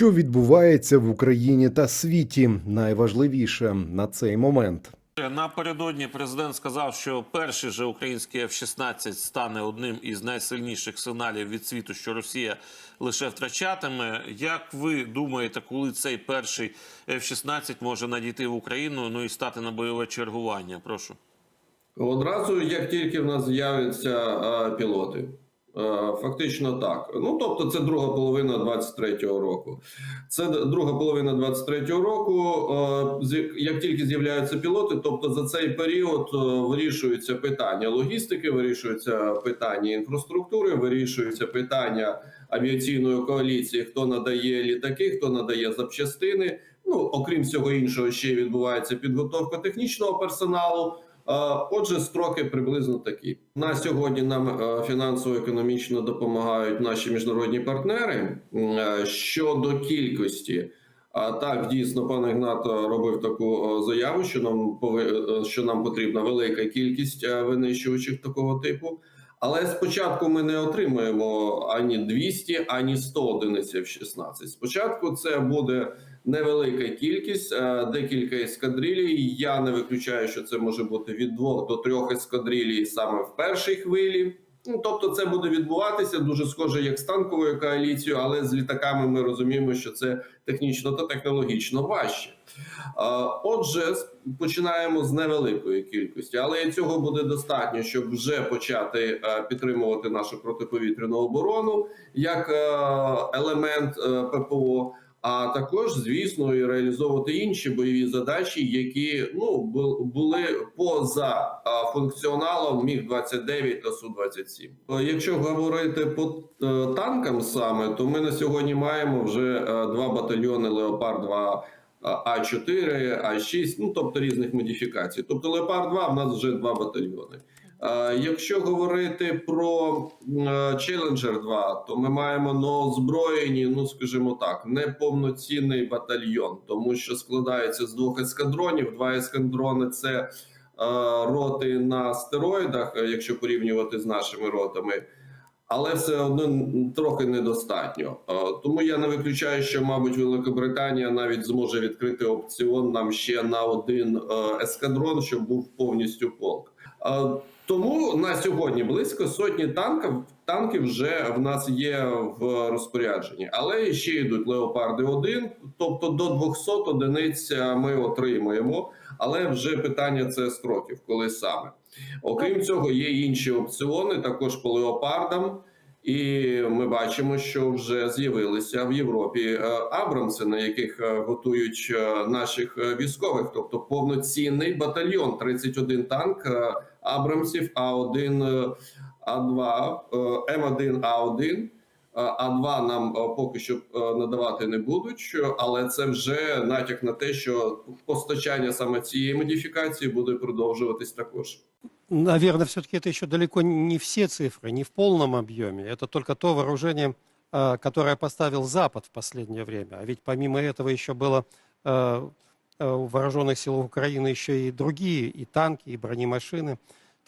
Що відбувається в Україні та світі? Найважливіше на цей момент. Напередодні президент сказав, що перший же український F-16 стане одним із найсильніших сигналів від світу, що Росія лише втрачатиме. Як ви думаєте, коли цей перший F-16 може надійти в Україну, ну і стати на бойове чергування? Прошу. Одразу, як тільки в нас з'являться пілоти. Е, Фактично так. Ну тобто, це друга половина 23-го року. Це друга половина 23-го року. е, Як тільки з'являються пілоти, тобто за цей період е, вирішуються питання логістики, вирішуються питання інфраструктури, вирішуються питання авіаційної коаліції, хто надає літаки, хто надає запчастини. Ну окрім всього іншого, ще відбувається підготовка технічного персоналу. Отже, строки приблизно такі. На сьогодні нам е, фінансово-економічно допомагають наші міжнародні партнери Е, щодо кількості. А так дійсно пан Ігнат робив таку е, заяву, що нам що нам потрібна велика кількість винищувачів такого типу. Але спочатку ми не отримаємо ані 200, ані 100 одиниць F-16. Спочатку це буде невелика кількість, е, декілька ескадрилій. Я не виключаю, що це може бути від двох до трьох ескадрилій саме в першій хвилі. Ну, тобто, це буде відбуватися дуже схоже як з танковою коаліцією, але з літаками ми розуміємо, що це технічно та технологічно важче. Е, Отже, починаємо з невеликої кількості, але цього буде достатньо, щоб вже почати е, підтримувати нашу протиповітряну оборону як елемент ППО. А також, звісно, і реалізовувати інші бойові задачі, які ну були поза функціоналом міг 29 та су 27 Якщо говорити по е, танкам саме, то ми на сьогодні маємо вже е, два батальйони Леопард 2 а 4 А6, ну тобто різних модифікацій. Тобто Леопард 2 в нас вже два батальйони. Е, Якщо говорити про е, Challenger 2, то ми маємо новозброєні, ну скажімо так, неповноцінний батальйон, тому що складається з двох ескадронів. Два ескадрони це е, роти на стероїдах, якщо порівнювати з нашими ротами. Але все одно трохи недостатньо. Тому я не виключаю, що, мабуть, Великобританія навіть зможе відкрити опціон нам ще на один ескадрон, щоб був повністю полк. Тому на сьогодні близько сотні танків танків вже в нас є в розпорядженні, але ще йдуть леопарди 1 тобто до 200 одиниць ми отримуємо. Але вже питання це строків, коли саме. Окрім цього, є інші опціони також по леопардам. І ми бачимо, що вже з'явилися в Європі е, Абрамси, на яких е, готують е, наших військових, тобто повноцінний батальйон, 31 танк Абрамсів, А1, е, А2, е, М1, А1. Е, А2 нам е, поки що е, надавати не будуть, що- але це вже натяк на те, що постачання саме цієї модифікації буде продовжуватись також. Наверное, все-таки это еще далеко не все цифры, не в полном объеме. Это только то вооружение, э, которое поставил Запад в последнее время. А ведь помимо этого еще было э, э, у вооруженных сил Украины еще и другие, и танки, и бронемашины.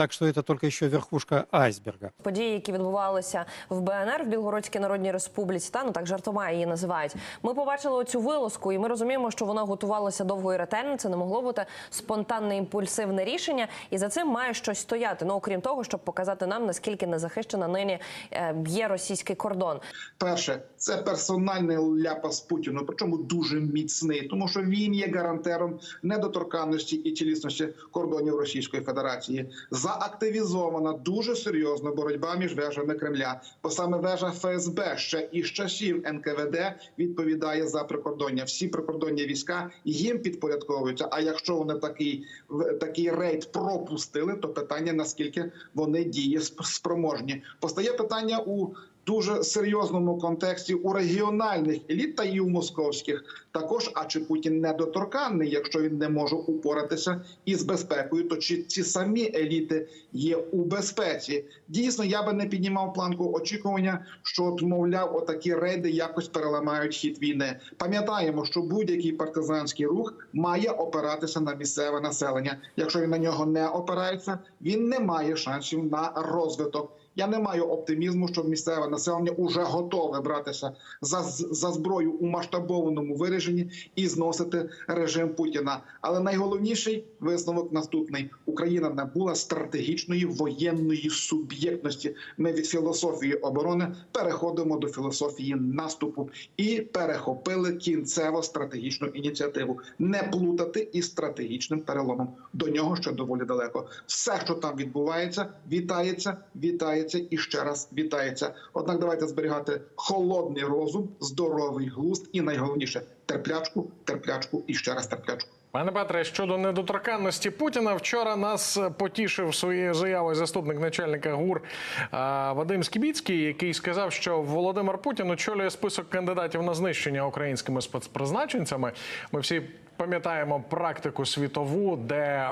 Так что это только еще верхушка айсберга. Події, які відбувалися в БНР в Білгородській Народній Республіці, та ну так жартома її називають. Ми побачили оцю вилазку, і ми розуміємо, що воно готувалося довго і ретельно. Це не могло бути спонтанне імпульсивне рішення, і за цим має щось стояти. Ну окрім того, щоб показати нам наскільки незахищена нині е, б'є російський кордон. Перше, це персональний ляпас Путіну, причому дуже міцний, тому що він є гарантером недоторканності і цілісності кордонів Російської Федерації. Заактивізована дуже серйозна боротьба між вежами Кремля, бо саме вежа ФСБ ще із часів НКВД відповідає за прикордоння. Всі прикордонні війська їм підпорядковуються. А якщо вони такий такий рейд пропустили, то питання наскільки вони дієспроможні. Постає питання у дуже серйозному контексті у регіональних еліт та і у московських також. А чи Путін недоторканний, якщо він не може упоратися із безпекою, то чи ці самі еліти є у безпеці? Дійсно, я би не піднімав планку очікування, що от, мовляв, отакі рейди якось переламають хід війни. Пам'ятаємо, що будь-який партизанський рух має опиратися на місцеве населення. Якщо він на нього не опирається, він не має шансів на розвиток. Я не маю оптимізму, що місцеве населення уже готове братися за, за зброю у масштабованому вираженні і зносити режим Путіна. Але найголовніший висновок наступний: Україна набула стратегічної воєнної суб'єктності. Ми від філософії оборони переходимо до філософії наступу і перехопили кінцево стратегічну ініціативу. Не плутати із стратегічним переломом. До нього ще доволі далеко. Все, що там відбувається, вітається, вітається і ще раз вітається. Однак давайте зберігати холодний розум, здоровий глузд і найголовніше терплячку, терплячку і ще раз терплячку. Пане Петре, щодо недоторканності Путіна, вчора нас потішив своєю заявою заступник начальника ГУР Вадим Скібіцький, який сказав, що Володимир Путін очолює список кандидатів на знищення українськими спецпризначенцями. Ми всі пам'ятаємо практику світову, де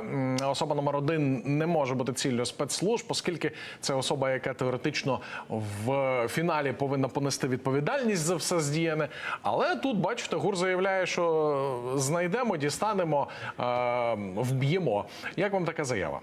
особа номер один не може бути ціллю спецслужб, оскільки це особа, яка теоретично в фіналі повинна понести відповідальність за все здіяне. Але тут, бачите, ГУР заявляє, що знайдемо, дістанемо, е, вб'ємо. Як вам така заява?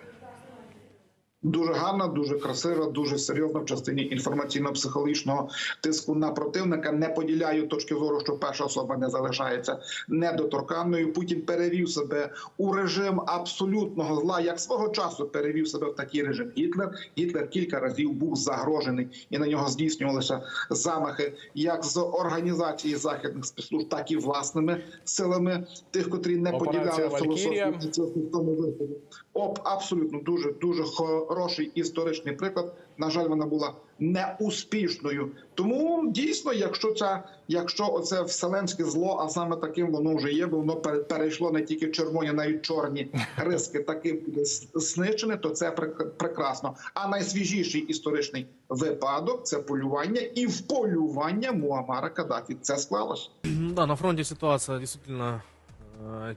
Дуже гарна, дуже красива, дуже серйозна в частині інформаційно-психологічного тиску на противника. Не поділяю точки зору, що перша особа не залишається недоторканною. Путін перевів себе у режим абсолютного зла, як свого часу перевів себе в такий режим Гітлер. Гітлер кілька разів був загрожений, і на нього здійснювалися замахи як з організації західних спецслужб, так і власними силами тих, котрі не Операція поділяли філософію в тому виході. Об абсолютно дуже дуже хороший історичний приклад. На жаль, вона була неуспішною. Тому дійсно, якщо ця, якщо оце вселенське зло, а саме таким воно вже є, бо воно пере- перейшло не тільки червоні, навіть чорні риски, таким буде то це прек- прекрасно. А найсвіжіший історичний випадок це полювання і вполювання Муамара Каддафі. Це склалося. Да, на фронте ситуация действительно э,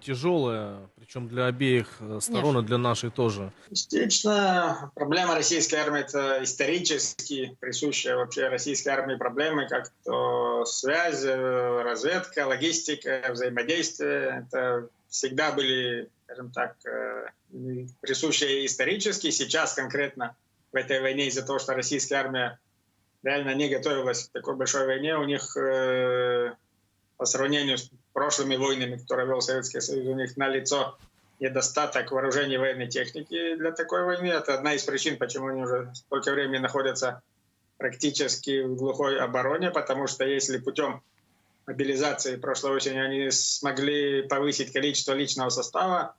тяжелая, причем для обеих э, сторон и для нашей тоже. Частично проблема российской армии это исторически присущая вообще российской армии проблемы, как то связь, э, разведка, логистика, взаимодействие. Это всегда были, скажем так, э, присущие исторически. Сейчас конкретно в этой войне из-за того, что российская армия реально не готовилась к такой большой войне, у них э, по сравнению с прошлыми войнами, которые вел Советский Союз, у них на лицо недостаток вооружений и военной техники для такой войны. Это одна из причин, почему они уже столько времени находятся практически в глухой обороне, потому что если путем мобилизации прошлой осенью они смогли повысить количество личного состава,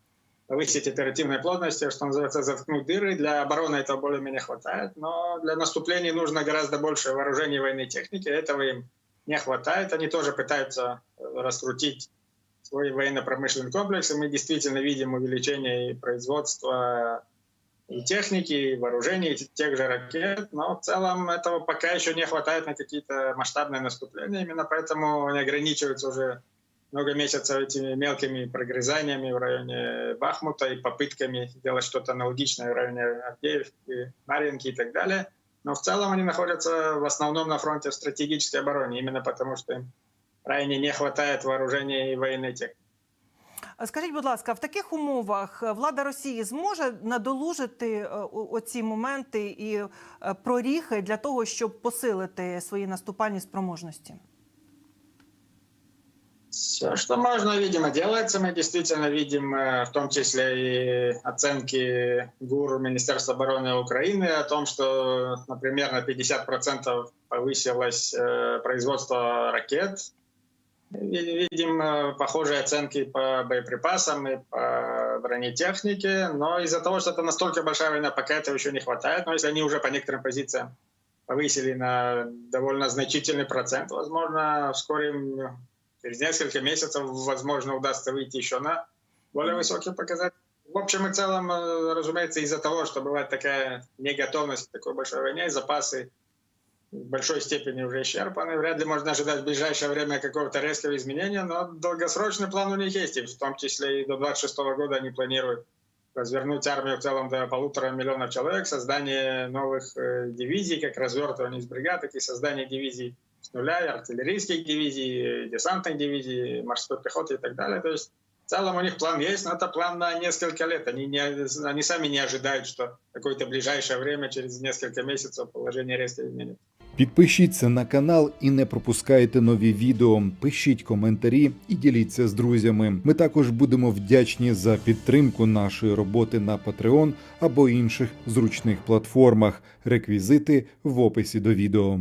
повысить оперативной плотности, что называется, заткнуть дыры. Для обороны этого более-менее хватает, но для наступлений нужно гораздо больше вооружений и военной техники. Этого им не хватает. Они тоже пытаются э, раскрутить свой военно-промышленный комплекс, и мы действительно видим увеличение производства и техники, и вооружений, и тех же ракет, но в целом этого пока еще не хватает на какие-то масштабные наступления, именно поэтому они ограничиваются уже много месяцев этими мелкими прогрызаниями в районе Бахмута и попытками делать что-то аналогичное в районе Авдеевки, Марьинки и так далее. Но в целом они находятся в основном на фронте в стратегической обороне, именно потому что им крайне не хватает вооружения и военной техники. Скажіть, будь ласка, в таких умовах е, влада Росії зможе надолужити е, оці моменти і е, проріхи для того, щоб посилити свої наступальні спроможності? Все, что можно, видимо, делается. Мы действительно видим, э, в том числе и оценки ГУР Министерства обороны Украины о том, что, например, на 50% повысилось э, производство ракет. Ви- Видим э, похожие оценки по боеприпасам и по бронетехнике, но из-за того, что это настолько большая война, пока этого еще не хватает. Но если они уже по некоторым позициям повысили на довольно значительный процент, возможно, вскоре через несколько месяцев, возможно, удастся выйти еще на более высокий показатель. В общем и целом, э, разумеется, из-за того, что бывает такая неготовность к такой большой войне, запасы в большой степени уже исчерпаны. Вряд ли можно ожидать в ближайшее время какого-то резкого изменения, но долгосрочный план у них есть, и в том числе и до 26 года они планируют развернуть армию в целом до полутора миллионов человек, создание новых э, дивизий, как развертывание из бригад, так и создание дивизий с нуля, и артиллерийских дивизий, и десантных дивизий, морской пехоты и так далее. То есть В целом у них план есть, но это план на несколько лет. Они, не, они сами не ожидают, что в какое-то ближайшее время, через несколько месяцев, положение резко изменится. Підпишіться на канал і не пропускайте нові відео. Пишіть коментарі і діліться з друзями. Ми також будемо вдячні за підтримку нашої роботи на Patreon або інших зручних платформах. Реквізити в описі до відео.